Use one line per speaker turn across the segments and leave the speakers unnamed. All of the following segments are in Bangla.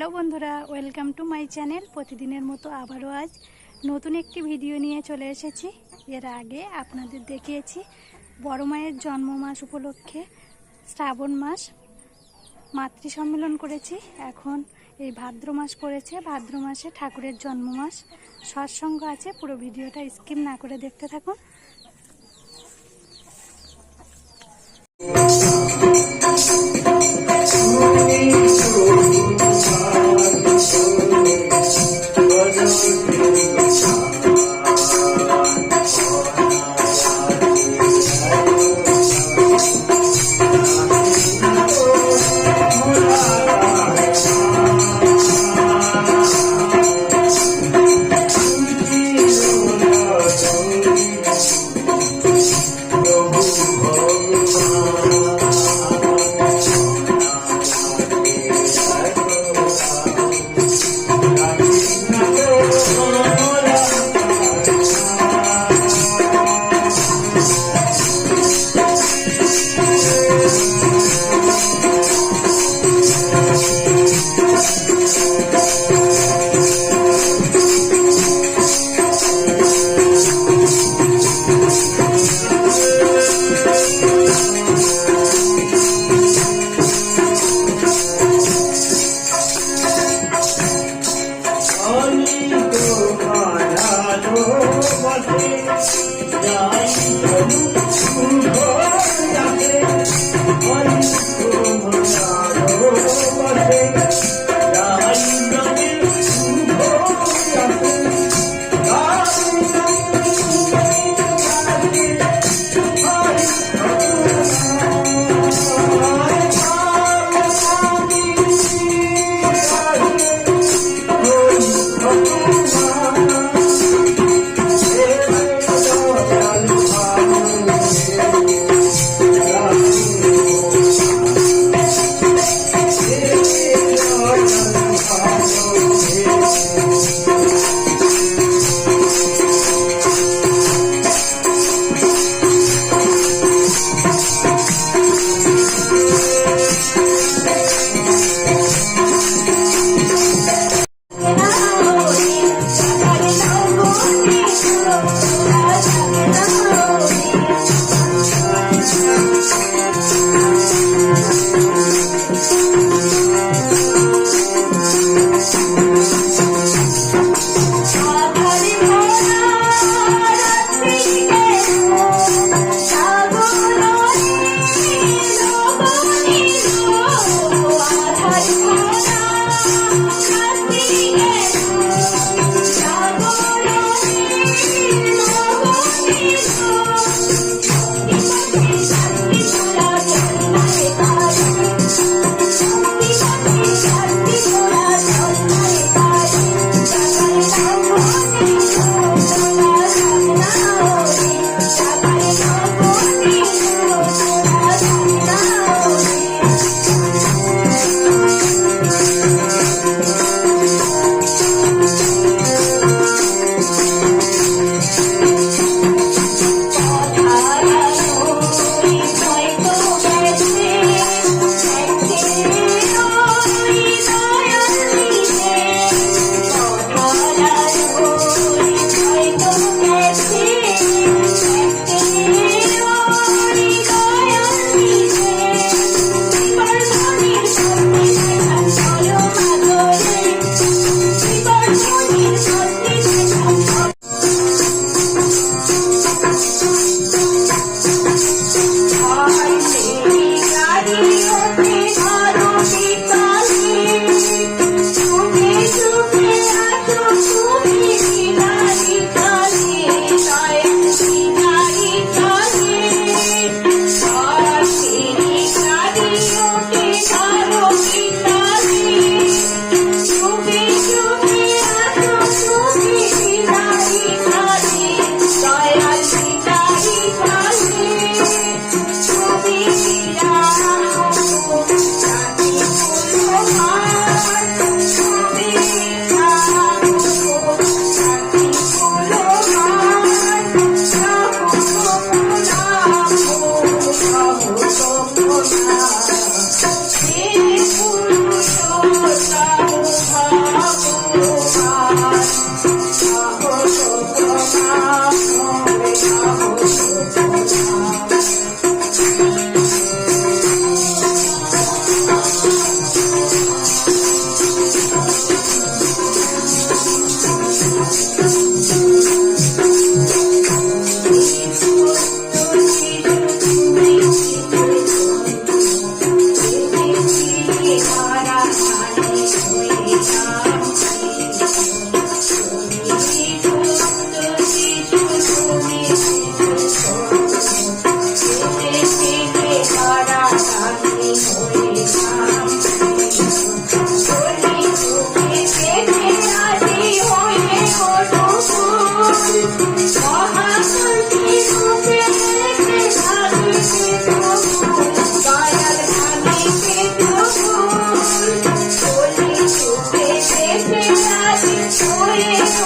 হ্যালো বন্ধুরা, ওয়েলকাম টু মাই চ্যানেল। প্রতিদিনের মতো আবারও আজ নতুন একটি ভিডিও নিয়ে চলে এসেছি। এর আগে আপনাদের দেখিয়েছি বড় মায়ের জন্ম মাস উপলক্ষে শ্রাবণ মাস। মাতৃ সম্মেলন করেছি, এখন এই ভাদ্র মাস পড়েছে। ভাদ্র মাসে ঠাকুরের জন্ম মাস সৎসঙ্গ আছে, পুরো ভিডিওটা স্কিপ না করে দেখতে থাকুন।
Thank you.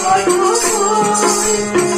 Oy oy
oy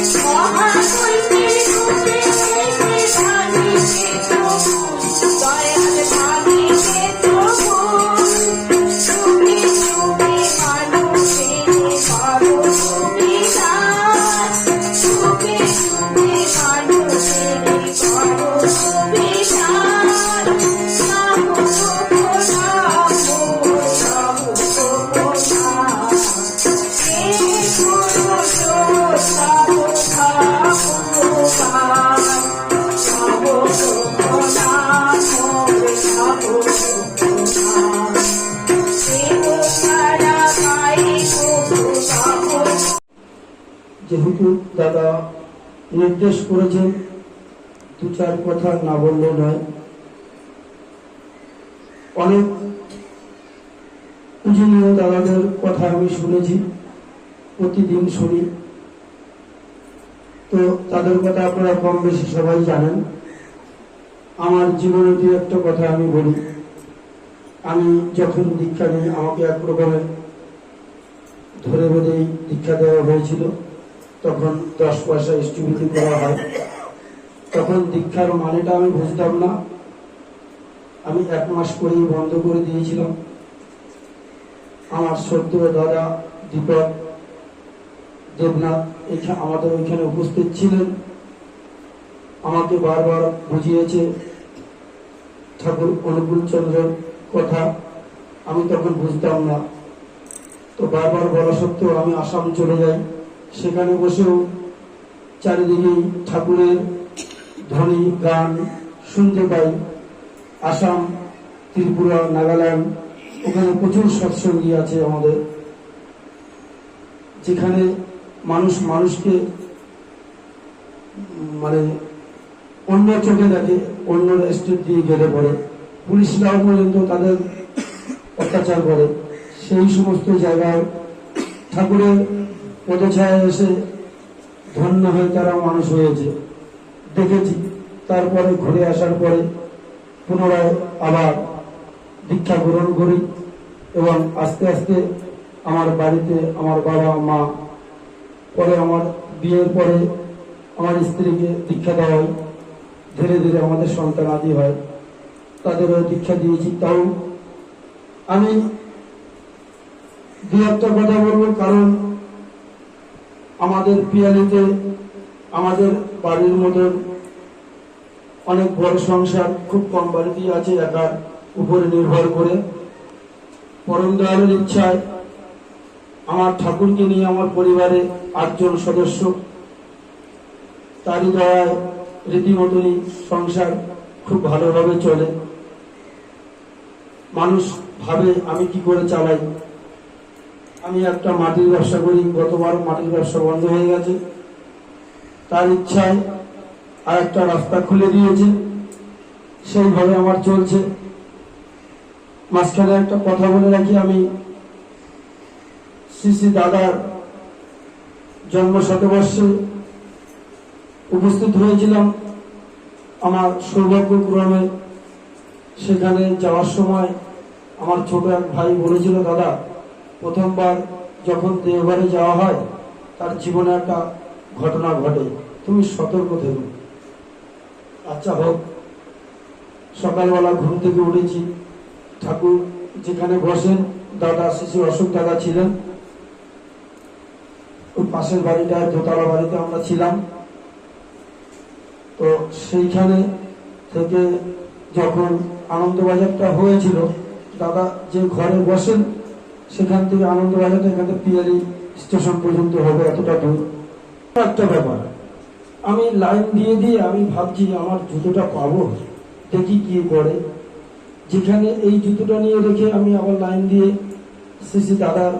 দাদা নির্দেশ করেছেন দু চার কথা না বললে নয়। অনেক পূজনীয় দাদাদের কথা আমি শুনেছি, প্রতিদিন শুনি। তো তাদের কথা আপনারা কম বেশি সবাই জানেন। আমার জীবনে দু একটা কথা আমি বলি। আমি যখন দীক্ষা নিই, আমাকে এক রকমের ধরে বলেই দীক্ষা দেওয়া হয়েছিল। তখন দশ পয়সা স্টিবিটি করা হয়। তখন দীক্ষার মানেটা আমি বুঝতাম না। আমি এক মাস করেই বন্ধ করে দিয়েছিলাম। আমার সদ্য দাদা দীপক দেবনাথ এখানে আমাদের ওইখানে উপস্থিত ছিলেন। আমাকে বারবার বুঝিয়েছে, ঠাকুর, অনুকূল চন্দ্রের কথা আমি তখন বুঝতাম না। তো বারবার বলা সত্ত্বেও আমি আসাম চলে যাই। সেখানে বসেও চারিদিকেই ঠাকুরের ধ্বনি, গান শুনতে পাই। আসাম, ত্রিপুরা, নাগাল্যান্ড, ওখানে প্রচুর সৎসঙ্গী আছে আমাদের। যেখানে মানুষ মানুষকে মানে অন্য চোখে দেখে, অন্য স্টেট দিয়ে গেলে পড়ে পুলিশরাও পর্যন্ত তাদের অত্যাচার করে। সেই সমস্ত জায়গায় ঠাকুরের পদছায় এসে ধন্য হয়ে তারা মানুষ হয়েছে। দেখেছি। তারপরে ঘুরে আসার পরে পুনরায় আবার দীক্ষা গ্রহণ করি এবং আস্তে আস্তে আমার বাড়িতে আমার বাবা, মা, পরে আমার বিয়ের পরে আমার স্ত্রীকে দীক্ষা দেওয়া হয়। ধীরে ধীরে আমাদের সন্তান আদি হয়। তাদেরও দীক্ষা দিয়েছি। তাও আমি দু একটা কথা বলব। কারণ আমাদের পিয়ালিতে, আমাদের বাড়ির মতন অনেক বড় সংসার খুব কম বাড়িতেই আছে একার উপরে নির্ভর করে। পরম দয়ালের ইচ্ছায় আমার ঠাকুরকে নিয়ে আমার পরিবারে আটজন সদস্য। তারই দয়ায় রীতিমতনই সংসার খুব ভালোভাবে চলে। মানুষ ভাবে আমি কি করে চালাই। আমি একটা মাটির ব্যবসা করি, গতবার মাটির ব্যবসা বন্ধ হয়ে গেছে। তার ইচ্ছায় আর একটা রাস্তা খুলে দিয়েছে। সেইভাবে আমার চলছে। মাঝখানে একটা কথা বলে রাখি, আমি শ্রী দাদার জন্ম শতবর্ষে উপস্থিত হয়েছিলাম আমার সৌভাগ্যক্রমে। সেখানে যাওয়ার সময় আমার ছোট এক ভাই বলেছিল, দাদা প্রথমবার যখন দেওঘরে যাওয়া হয়, তার জীবনে একটা ঘটনা ঘটে। তুমি সতর্ক থেকো। আচ্ছা হোক, সকালবেলা ঘুম থেকে উঠেছি। ঠাকুর যেখানে বসেন, দাদা শিশু অশোক দাদা ছিলেন। ওই পাশের বাড়িটায় দোতলা বাড়িতে আমরা ছিলাম। তো সেইখানে থেকে যখন আনন্দবাজারটা হয়েছিল, দাদা যে ঘরে বসেন সেখান থেকে আনন্দবাজারটা এখান থেকে পিয়ারি স্টেশন পর্যন্ত হবে, এতটা দূর। একটা ব্যাপার, আমি লাইন দিয়ে দিয়ে আমি ভাবছি আমার জুতোটা পাবো, দেখি কি করে যেখানে এই জুতোটা নিয়ে রেখে আমি আবার লাইন দিয়ে শ্রী দাদার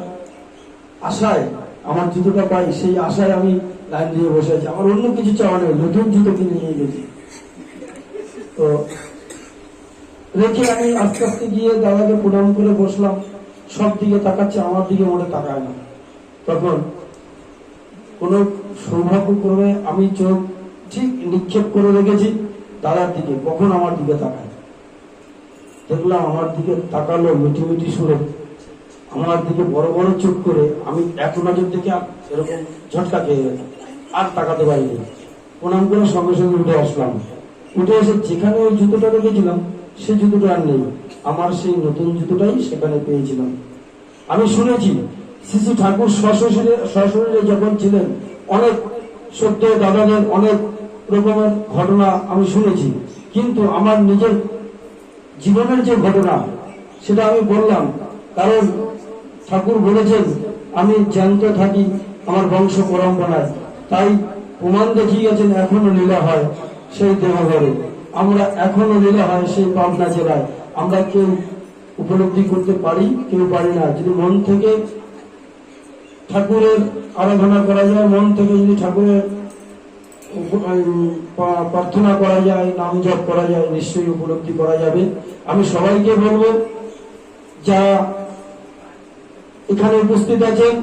আশায় আমার জুতোটা পাই, সেই আশায় আমি লাইন দিয়ে বসে আছি। আমার অন্য কিছু চাওয়া নেই, নতুন জুতো কিনে নিয়ে গেছি। তো রেখে আমি আস্তে আস্তে গিয়ে দাদাকে প্রণাম করে বসলাম। সব দিকে তাকাচ্ছে, আমার দিকে মোটে তাকায় না। তখন কোনো সৌভাগ্যক্রমে আমি চোখ ঠিক নিক্ষেপ করে রেখেছি, দাদার দিকে, কখন আমার দিকে তাকায়? দেখলাম আমার দিকে তাকালো মিটি মিটি সুরে। আমার দিকে বড় বড় চোখ করে আমি এক নজর দিকে এরকম ঝটকা খেয়ে গেলাম, আর তাকাতে পারিনি। প্রণাম করে সঙ্গে সঙ্গে উঠে আসলাম। উঠে এসে যেখানে ওই জুতোটা রেখেছিলাম সেই জুতোটা আর নেই। আমার সেই নতুন জুতোটাই সেখানে পেয়েছিলাম। আমি শুনেছি, শ্রী ঠাকুর সশরীরে সশরীরে যখন ছিলেন, অনেক সত্য দাদাদের অনেক রকমের ঘটনা আমি শুনেছি। কিন্তু আমার নিজের জীবনের যে ঘটনা, সেটা আমি বললাম। কারণ ঠাকুর বলেছেন, আমি জ্যান্ত থাকি আমার বংশ পরম্পরায়। তাই প্রমাণ দেখিয়েছেন, এখনও লীলা হয় সেই দেহঘরে আমরা এখনও লীলা হয় সেই পাবনা জেলায়। আমরা কেউ উপলব্ধি করতে পারি, কেউ পারি না। যদি মন থেকে ঠাকুরের আরাধনা করা যায়, মন থেকে যদি ঠাকুরের প্রার্থনা করা যায়, নাম জপ করা যায়, নিশ্চয়ই উপলব্ধি করা যাবে। আমি সবাইকে বলব, যা এখানে উপস্থিত আছেন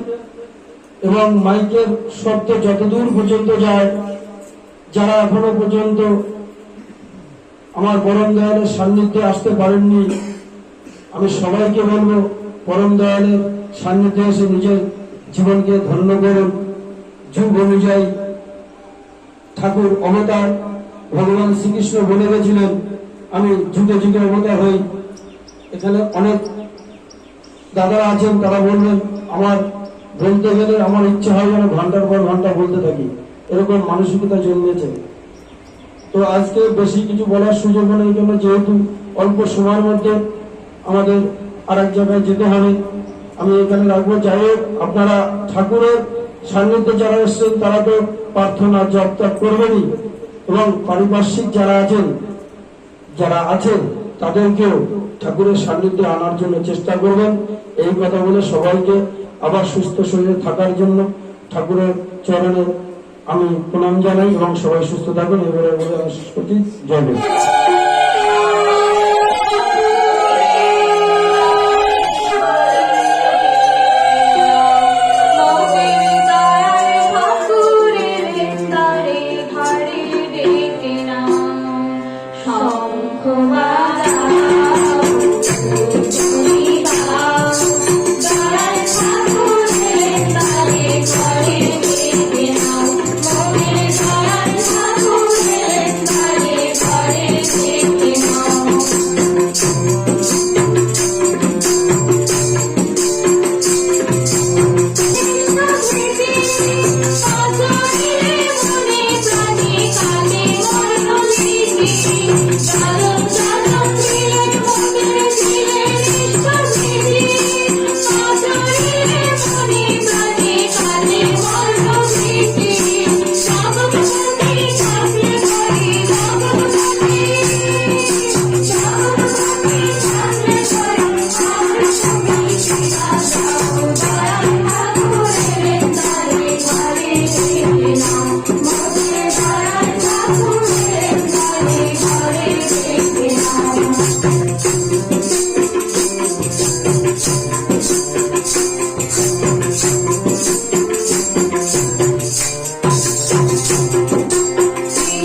এবং মাইকের শব্দ যতদূর পর্যন্ত যায়, যারা এখনও পর্যন্ত আমার পরম দয়ালের সান্নিধ্যে আসতে পারেননি। আমি সবাইকে বলব, পরম দয়ালের সান্নিধ্যে এসে নিজের জীবনকে ধন্য করুন। যুগ অনুযায়ী ঠাকুর অবতার ভগবান শ্রীকৃষ্ণ বলে গেছিলেন, আমি যুগে যুগে অবতার হই। এখানে অনেক দাদারা আছেন, তারা বলবেন আমার বলতে গেলে আমার ইচ্ছা হয় যেন ঘণ্টার পর ঘণ্টা বলতে থাকি। এরকম মানসিকতা জন্মেছে। তো আজকে বেশি কিছু বলার সুযোগ নেই জন্য যেহেতু অল্প সময়ের মধ্যে আমাদের আর এক জায়গায় যেতে হবে, আমি এখানে রাখব। যাই হোক, আপনারা ঠাকুরের সান্নিধ্যে যারা এসছেন, তারা তো প্রার্থনা জপ করবেনই। এবং পারিপার্শ্বিক যারা আছেন যারা আছেন, তাদেরকেও ঠাকুরের সান্নিধ্যে আনার জন্য চেষ্টা করবেন। এই কথা বলে সবাইকে আবার সুস্থ শরীরে থাকার জন্য ঠাকুরের চরণে আমি প্রণাম জানাই এবং সবাই সুস্থ থাকুন। এবারে শেষ করছি। জয়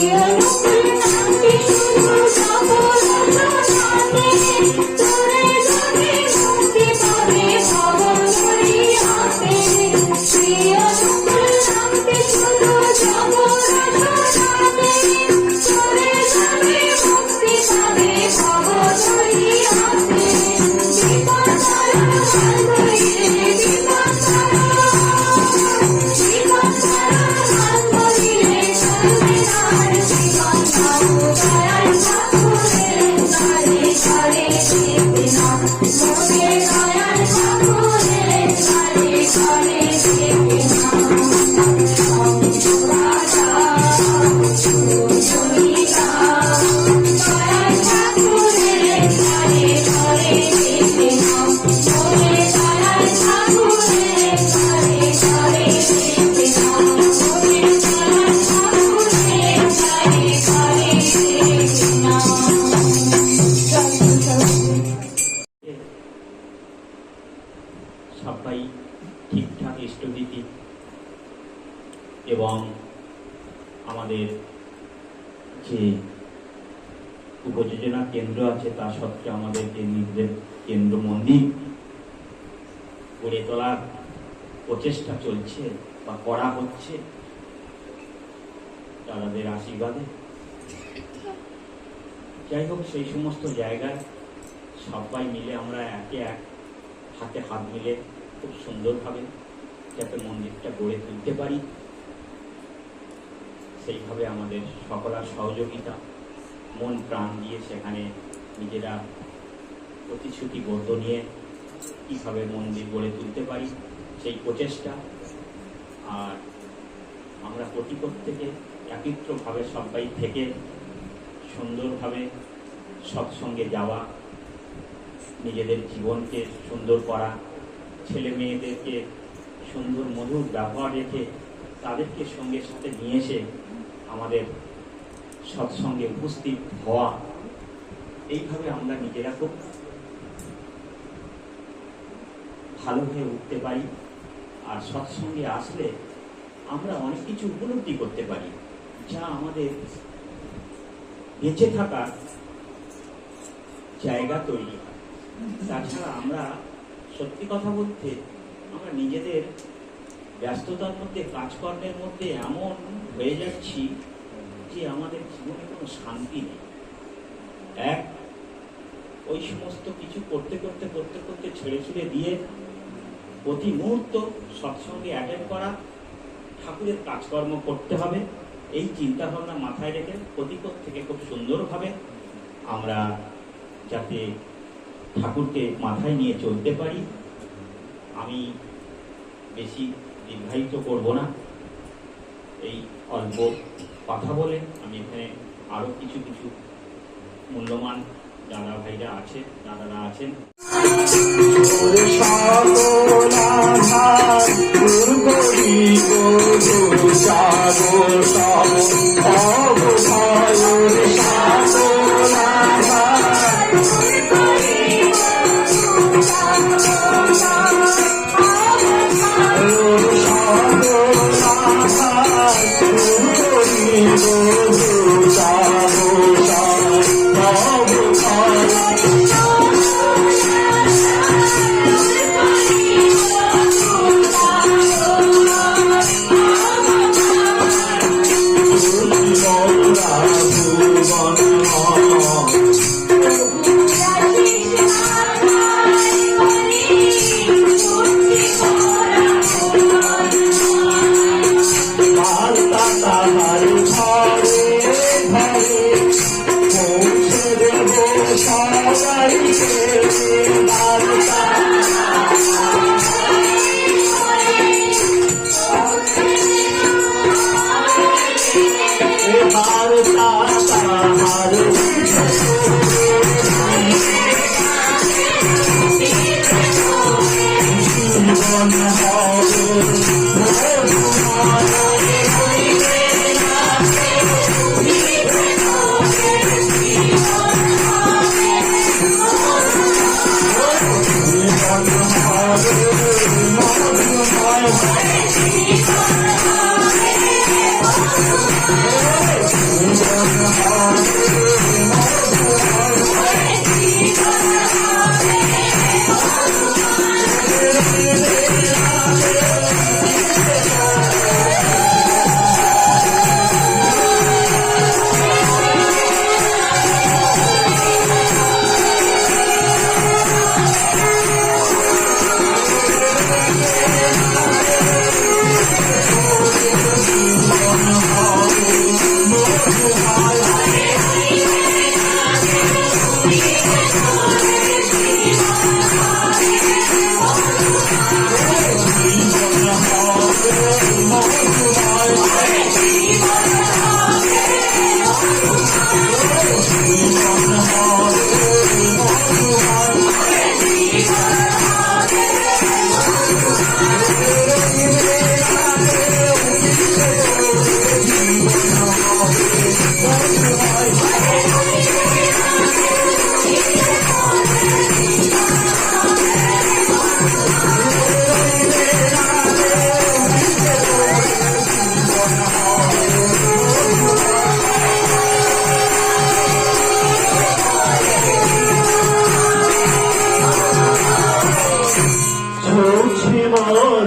Yes. সমস্ত জায়গায় সবাই মিলে আমরা একে এক হাতে হাত মিলে খুব সুন্দরভাবে যাতে মন্দিরটা গড়ে তুলতে পারি। সেইভাবে আমাদের সকলার সহযোগিতা মন প্রাণ দিয়ে সেখানে নিজেরা প্রতিশ্রুতিবদ্ধ নিয়ে কীভাবে মন্দির গড়ে তুলতে পারি সেই প্রচেষ্টা। আর আমরা প্রতি প্রত্যেকে একত্রভাবে সবাই থেকে সুন্দরভাবে সৎসঙ্গে যাওয়া, নিজেদের জীবনকে সুন্দর করা, ছেলে মেয়েদেরকে সুন্দর মধুর ব্যবহার রেখে তাদেরকে সঙ্গে সাথে নিয়ে এসে আমাদের সৎসঙ্গে উপস্থিত হওয়া, এইভাবে আমরা নিজেরা খুব ভালো হয়ে উঠতে পারি। আর সৎসঙ্গে আসলে আমরা অনেক কিছু উপলব্ধি করতে পারি, যা আমাদের বেঁচে থাকার জায়গা তৈরি হয়। তাছাড়া আমরা সত্যি কথা বলতে আমরা নিজেদের ব্যস্ততার মধ্যে, কাজকর্মের মধ্যে এমন হয়ে যাচ্ছি যে আমাদের জীবনে কোনো শান্তি নেই। এক, ওই সমস্ত কিছু করতে করতে করতে করতে ছেড়ে ছেড়ে দিয়ে প্রতি মুহূর্ত সৎসঙ্গে অ্যাটেন্ড করা, ঠাকুরের কাজকর্ম করতে হবে, এই চিন্তা ভাবনা মাথায় রেখে প্রতিপদ থেকে খুব সুন্দরভাবে আমরা যাতে ঠাকুরকে মাথায় নিয়ে চলতে পারি, আমি বেশি দীর্ঘায়িত করব না। এই অল্প কথা বলে আমি এখানে আরও কিছু কিছু মূল্যবান দাদা ভাইরা আছে, দাদারা আছেন।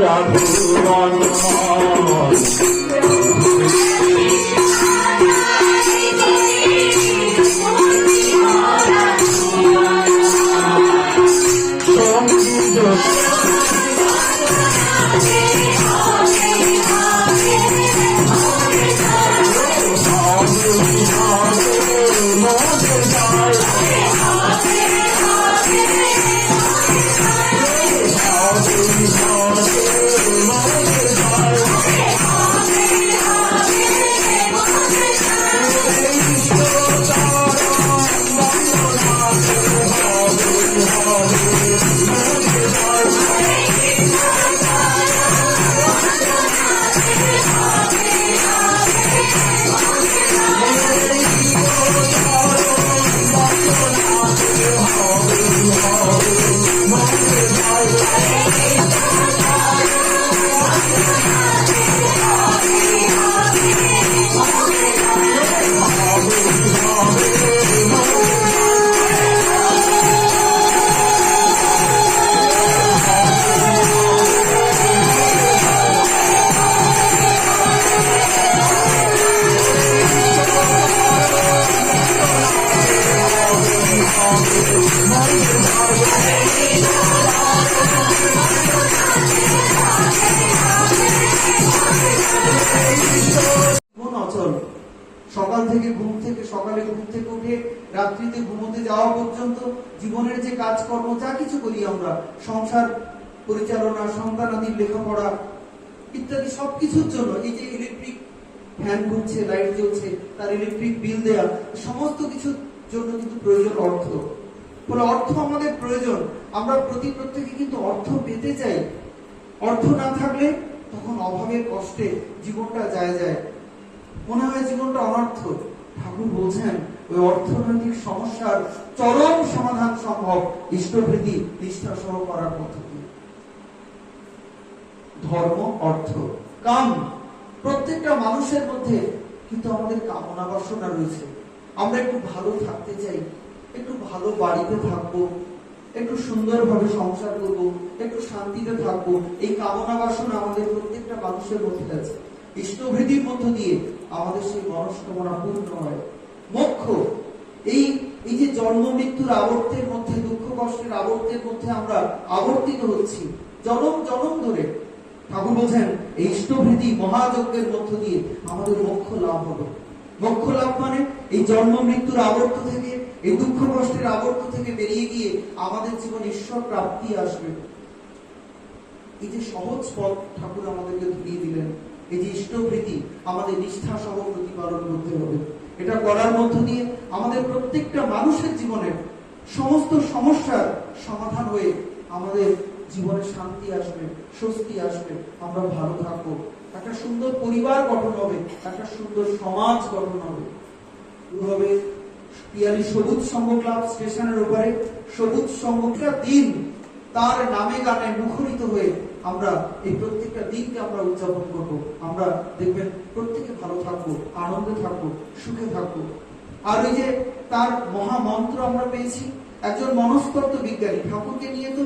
রাধুরণ কাজকর্ম, যা কিছু করি আমরা, সংসার পরিচালনা সন্তানাদির লেখাপড়া ইত্যাদি সবকিছুর জন্য, এই যে ইলেকট্রিক ফ্যান ঘুরছে লাইট জ্বলছে, তার ইলেকট্রিক বিল দেয়া, সমস্ত কিছুর জন্য কিন্তু প্রয়োজন অর্থ। ফলে অর্থ আমাদের প্রয়োজন। আমরা প্রতি প্রত্যেকে কিন্তু অর্থ পেতে চাই। অর্থ না থাকলে তখন অভাবের কষ্টে জীবনটা যায় যায়। মনে হয় জীবনটা অনর্থ ঠাকুর বলছেন, ওই অর্থনৈতিক সমস্যার চরম সমাধান সম্ভব ইষ্টভৃতি নিষ্ঠা সহ করার পদ্ধতি। ধর্ম, অর্থ, কাম। প্রত্যেকটা মানুষের মধ্যে কিন্তু আমাদের কামনা বাসনা রয়েছে। আমরা একটু ভালো থাকতে চাই, একটু ভালো বাড়িতে থাকব, একটু সুন্দরভাবে সংসার করব, একটু শান্তিতে থাকব। এই কামনা বাসনা আমাদের প্রত্যেকটা মানুষের মধ্যে আছে। ইষ্টভৃতির মধ্য দিয়ে আমাদের সেই মনস্কামনা পূর্ণ হয়। মোক্ষ। এই এই যে জন্ম মৃত্যুর আবর্তের মধ্যে, দুঃখ কষ্টের আবর্তের মধ্যে আমরা আবর্তিত হচ্ছি, জনম জনম ধরে। ঠাকুর বলছেন, এই ইষ্টভৃতি মহাযজ্ঞের মধ্য দিয়ে আমাদের মোক্ষ লাভ হবে। মোক্ষ লাভ মানে এই জন্ম মৃত্যুর আবর্ত থেকে, এই দুঃখ কষ্টের আবর্ত থেকে বেরিয়ে গিয়ে আমাদের জীবন ঈশ্বর প্রাপ্তি আসবে। এই যে সহজ পথ ঠাকুর আমাদেরকে ধরিয়ে দিলেন, এই যে ইষ্টভৃতি আমাদের নিষ্ঠা সহ প্রতিপালন করতে হবে। এটা করার মধ্য দিয়ে আমাদের প্রত্যেকটা মানুষের জীবনে সমস্ত সমস্যার সমাধান হয়ে আমাদের জীবনে শান্তি আসবে, স্বস্তি আসবে, আমরা ভালো থাকব। একটা সুন্দর পরিবার গঠন হবে, একটা সুন্দর সমাজ গঠন হবে। হবে পিয়ালি সবুজ সংঘ ক্লাব স্টেশনের উপরে সবুজ সংঘটা দিন তার নামে গানে মুখরিত হয়ে আমরা এই প্রত্যেকটা দিনকে আমরা উদযাপন করব। আমরা দেখবেন প্রত্যেকে ভালো থাকব, আনন্দে থাকব, সুখে থাকব। আর ওই যে তার মহামন্ত্র আমরা পেয়েছি, একজন মনস্তত্ত্ব বিজ্ঞানী, ঠাকুরকে নিয়ে তো